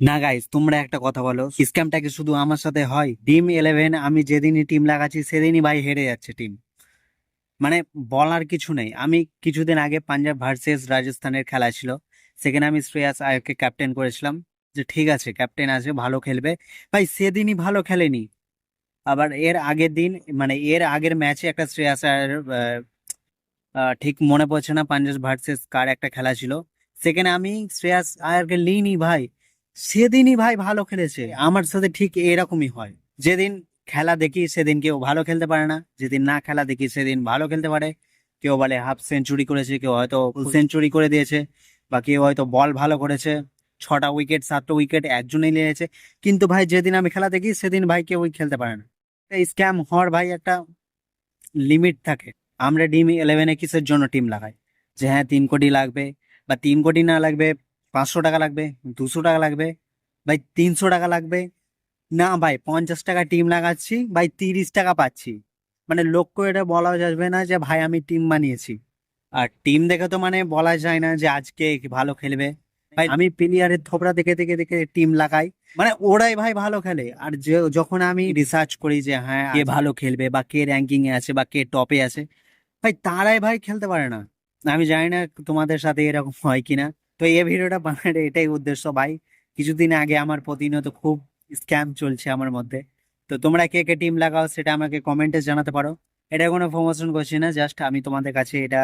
না গাইস তোমরা একটা কথা বলো। স্ক্যামটা কি শুধু আমার সাথে হয়? টিম ইলেভেন আমি যেদিনই টিম লাগাচ্ছি, সেদিনই ভাই হেরে যাচ্ছে টিম মানে বলার কিছু নেই। আমি কিছুদিন আগে পাঞ্জাব ভার্সেস রাজস্থানের খেলা ছিল। সেখানে আমি শ্রেয়াস আয়ারকে ক্যাপ্টেন করেছিলাম। যে, ঠিক আছে ক্যাপ্টেন আছে ভালো খেলবে। ভাই, সেদিনই ভালো খেলেনি। আবার এর আগের দিন মানে এর আগের ম্যাচে একটা শ্রেয়াস আয়ার ঠিক মনে পড়ছে না, পাঞ্জাব ভার্সেস কার একটা খেলা ছিল। সেখানে আমি শ্রেয়াস আয়ারকে লিনি ভাই। সেদিনই ভাই ভালো খেলেছে। আমার সাথে ঠিক এরকমই হয়। যেদিন খেলা দেখি সেদিন কেউ ভালো খেলতে পারে না। যেদিন না খেলা দেখি সেদিন ভালো খেলতে পারে। কেউ বলে হাফ সেঞ্চুরি করেছে কেউ হয়তো ফুল সেঞ্চুরি করে দিয়েছে বা কেউ হয়তো বল ভালো করেছে। ছটা উইকেট সাতটা উইকেট একজনেই নিয়েছে। কিন্তু ভাই যেদিন আমি খেলা দেখি সেদিন ভাই কেউই খেলতে পারে না। স্ক্যাম হওয়ার ভাই একটা লিমিট থাকে। আমরা ডিম ইলেভেনে কিসের জন্য টিম লাগাই? যে হ্যাঁ তিন কোটি লাগবে বা তিন কোটি না লাগবে পাঁচশো টাকা লাগবে, দুশো টাকা লাগবে, ভাই তিনশো টাকা লাগবে। না ভাই, পঞ্চাশ টাকা টিম লাগাচ্ছি, ভাই তিরিশ টাকা পাচ্ছি। মানে লক্ষ্য এটা বলা যাবে না যে ভাই আমি টিম বানিয়েছি। আর টিম দেখে তো মানে বলা যায় না যে আজকে ভালো খেলবে। ভাই আমি প্লেয়ারের থোপড়া দেখে দেখে দেখে টিম লাগাই। মানে ওরাই ভাই ভালো খেলে। আর যে যখন আমি রিসার্চ করি যে হ্যাঁ কে ভালো খেলবে বা কে র্যাঙ্কিং এ আছে বা কে টপে আছে, ভাই তারাই ভাই খেলতে পারে না। আমি জানি না তোমাদের সাথে এরকম হয় কিনা। তো এই ভিডিওটা বানানোর এটাই উদ্দেশ্য ভাই। কিছুদিন আগে আমার প্রতিনিয়ত খুব স্ক্যাম চলছে আমার মধ্যে। তো তোমরা কে কে টিম লাগাও সেটা আমাকে কমেন্টে জানাতে পারো। এটা কোনো প্রমোশন করছি না জাস্ট আমি তোমাদের কাছে এটা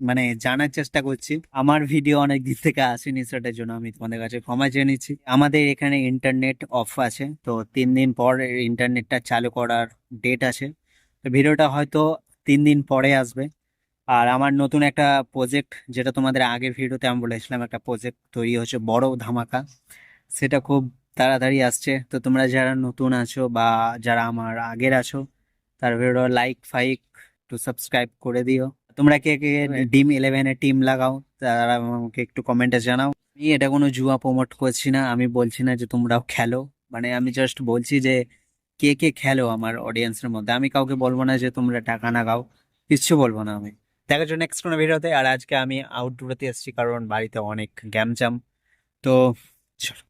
মানে জানার চেষ্টা করছি। আমার ভিডিও অনেক দিন থেকে আসেনি সেটার জন্য আমি তোমাদের কাছে ক্ষমা চেয়ে নিচ্ছি। আমাদের এখানে ইন্টারনেট অফ আছে, তো তিন দিন পর ইন্টারনেটটা চালু করার ডেট আছে। তো ভিডিওটা হয়তো তিন দিন পরে আসবে। আর আমার নতুন একটা প্রজেক্ট যেটা তোমাদের আগের ভিডিওতে আমি বলেছিলাম একটা প্রজেক্ট তৈরি হচ্ছে বড় ধামাকা। সেটা খুব তাড়াতাড়ি আসছে। তো তোমরা যারা নতুন আছো বা যারা আমার আগের আছো তার ভিডিও লাইক ফাইক একটু সাবস্ক্রাইব করে দিও। তোমরা কে কে ডিম ইলেভেনের টিম লাগাও তারা আমাকে একটু কমেন্টে জানাও। আমি এটা কোনো জুয়া প্রমোট করছি না আমি বলছি না যে তোমরাও খেলো। মানে আমি জাস্ট বলছি যে কে কে খেলো আমার অডিয়েন্সের মধ্যে। আমি কাউকে বলব না যে তোমরা টাকা না গাও কিচ্ছু বলব না আমি। দেখা জন্য নেক্সট কোনো ভিডিওতে আর আজকে আমি আউটডোরেতে এসেছি কারণ বাড়িতে অনেক গ্যামজাম তো চলো।